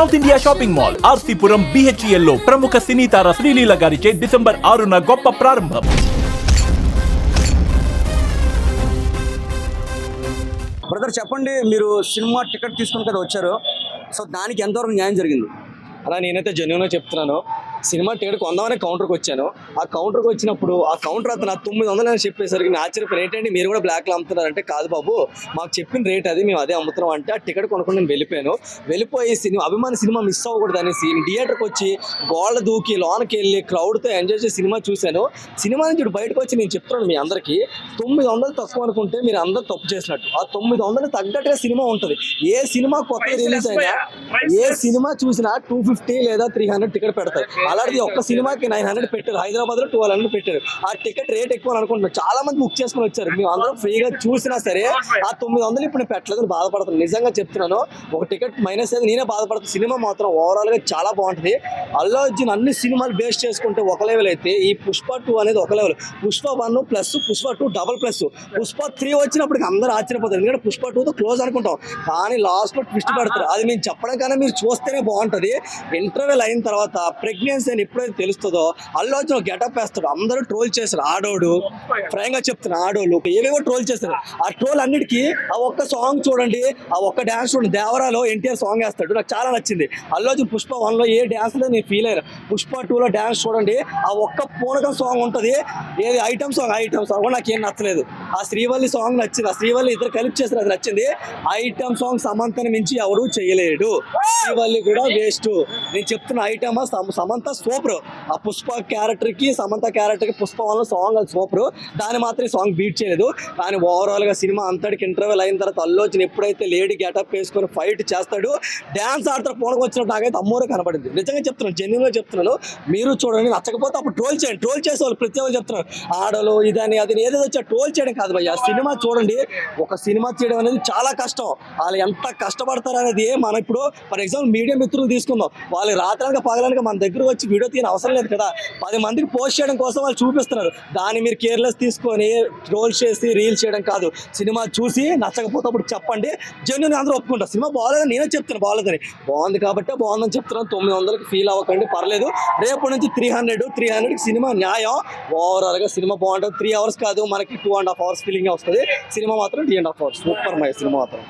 South India shopping mall RC Puram బిహెచ్ఎల్లో ప్రముఖ సినీ తార శ్రీలీల గారిచే డిసెంబర్ ఆరున గొప్ప ప్రారంభం. బ్రదర్ చెప్పండి మీరు సినిమా టికెట్ తీసుకుని కదా వచ్చారు. సో దానికి ఎంతవరకు న్యాయం జరిగింది? అలా నేనైతే జెన్యున్గా చెప్తున్నాను. సినిమా టికెట్ కొందామని కౌంటర్కి వచ్చాను. ఆ కౌంటర్కి వచ్చినప్పుడు ఆ కౌంటర్ అతను తొమ్మిది వందలు అని చెప్పేసరికి నేను ఆశ్చర్యపోయిన ఏంటంటే మీరు కూడా బ్లాక్లో అమ్ముతున్నారంటే కాదు బాబు మాకు చెప్పిన రేట్ అది మేము అదే అమ్ముతున్నాం అంటే ఆ టికెట్ కొనుక్కొని నేను వెళ్ళిపోయాను. వెళ్ళిపోయి సినిమా అభిమాన సినిమా మిస్ అవ్వకూడదు అనేసి థియేటర్కి వచ్చి గోళ్ళ దూకి లోనకి వెళ్ళి క్రౌడ్తో ఎంజాయ్ చేసి సినిమా చూశాను. సినిమా నుంచి బయటకు వచ్చి నేను చెప్తున్నాను మీ అందరికీ తొమ్మిది వందలు తక్కువ అనుకుంటే మీరు అందరూ తప్పు చేసినట్టు. ఆ తొమ్మిది వందలు తగ్గట్టుగా సినిమా ఉంటుంది. ఏ సినిమా కొత్త రిలీజ్ అయినా ఏ సినిమా చూసినా టూ ఫిఫ్టీ లేదా త్రీ హండ్రెడ్ టికెట్ పెడతారు. అలాంటిది ఒక్క సినిమాకి నైన్ హండ్రెడ్ పెట్టారు. హైదరాబాద్లో ట్వెల్వ్ హండ్రెడ్ పెట్టారు. ఆ టికెట్ రేట్ ఎక్కువ అని అనుకుంటున్నారు చాలా మంది బుక్ చేసుకుని వచ్చారు. మేము అందరం ఫ్రీగా చూసినా సరే ఆ తొమ్మిది వందలు ఇప్పుడు నేను పెట్టలేదని బాధపడుతున్నాను నిజంగా చెప్తున్నాను ఒక టికెట్ మైనస్ అయితే నేనే బాధపడుతున్నాను సినిమా మాత్రం ఓవరాల్గా చాలా బాగుంటుంది. అల్లు అర్జున్ అన్ని సినిమాలు బేస్ చేసుకుంటే ఒక లెవెల్ అయితే ఈ పుష్ప టూ అనేది ఒక level Pushpa one plus Pushpa two double plus Pushpa three వచ్చినప్పటికి అందరూ ఆశ్చర్యపోతారు. ఎందుకంటే పుష్ప టూతో క్లోజ్ అనుకుంటాం. కానీ లాస్ట్లో ట్విస్ట్ పెడతారు. అది మేము చెప్పడం కన్నా మీరు చూస్తేనే బాగుంటుంది. ఇంటర్వెల్ అయిన తర్వాత ప్రెగ్నెన్సీ అని ఎప్పుడైతే తెలుస్తుందో అల్లోచన గెటప్ వేస్తాడు. అందరూ ట్రోల్ చేస్తారు. ఆడోడు ఫ్రాంక్గా చెప్తున్న ఆడోళ్ళు ఏవేవో ట్రోల్ చేస్తారు. ఆ ట్రోల్ అన్నిటికీ ఆ ఒక్క సాంగ్ చూడండి ఆ ఒక్క డ్యాన్స్ చూడండి. దేవరాలో ఎన్టీఆర్ సాంగ్ వేస్తాడు. నాకు చాలా నచ్చింది. అల్లు పుష్ప వన్లో ఏ డ్యాన్స్ లేదు నేను ఫీల్ అయ్యాను పుష్ప టూలో డ్యాన్స్ చూడండి. ఆ ఒక్క పూనకం సాంగ్ ఉంటుంది. ఏది ఐటమ్ సాంగ్ ఐటమ్ సాంగ్ కూడా నాకేం నచ్చలేదు. ఆ శ్రీవల్లి సాంగ్ నచ్చింది. ఆ శ్రీవల్లి ఇద్దరు కలిపి చేస్తారు అది నచ్చింది. ఐటమ్ సాంగ్ సమంతని మించి ఎవరు చేయలేడు. శ్రీవల్లి కూడా వేస్ట్ నేను చెప్తున్న ఐటమ్ సమంత సూపర్. ఆ పుష్ప క్యారెక్టర్కి సమంత క్యారెక్టర్కి పుష్ప వల్ల సాంగ్ అది సూపర్. దాన్ని మాత్రం సాంగ్ బీట్ చేయలేదు. కానీ ఓవరాల్గా సినిమా అంతటికి ఇంటర్వెల్ అయిన తర్వాత అల్లు ఎప్పుడైతే లేడీ గెటప్ వేసుకొని ఫైట్ చేస్తాడు డాన్స్ ఆడతాడు పూనకు వచ్చినట్టు నాకైతే అమ్మూరే కనబడింది. నిజంగా చెప్తున్నాను జెన్యున్గా చెప్తున్నాను. మీరు చూడండి నచ్చకపోతే అప్పుడు ట్రోల్ చేయండి. ట్రోల్ చేసే వాళ్ళు ప్రతి ఒక్కరు చెప్తున్నారు. ఆడలు ఇదని అది ఏదో వచ్చా ట్రోల్ చేయడం కాదు భయ్య. సినిమా చూడండి. ఒక సినిమా చేయడం అనేది చాలా కష్టం. వాళ్ళు ఎంత కష్టపడతారు అనేది మనం ఇప్పుడు ఫర్ ఎగ్జాంపుల్ మీడియా మిత్రులు తీసుకుందాం. వాళ్ళు రాత్రానికి పగలనక మన దగ్గర వచ్చి వీడియో తీయని అవసరం లేదు కదా. పది మందికి పోస్ట్ చేయడం కోసం వాళ్ళు చూపిస్తున్నారు. దాన్ని మీరు కేర్లెస్ తీసుకొని రోల్ చేసి రీల్స్ చేయడం కాదు. సినిమా చూసి నచ్చకపోతే అప్పుడు చెప్పండి. జన్యున్ అందరూ ఒప్పుకుంటారు. సినిమా బాగాలేదని నేనే చెప్తాను బాగాలేదని. బాగుంది కాబట్టి బాగుందని చెప్తున్నాను. తొమ్మిది వందలకి ఫీల్ అవ్వకండి పర్లేదు. రేపు నుంచి త్రీ హండ్రెడ్ త్రీ హండ్రెడ్కి సినిమా న్యాయం. ఓవరాల్గా సినిమా బాగుంటుంది. త్రీ అవర్స్ కాదు మనకి two and half hours feeling వస్తుంది. సినిమా మాత్రం three and half hours super my cinema మాత్రం.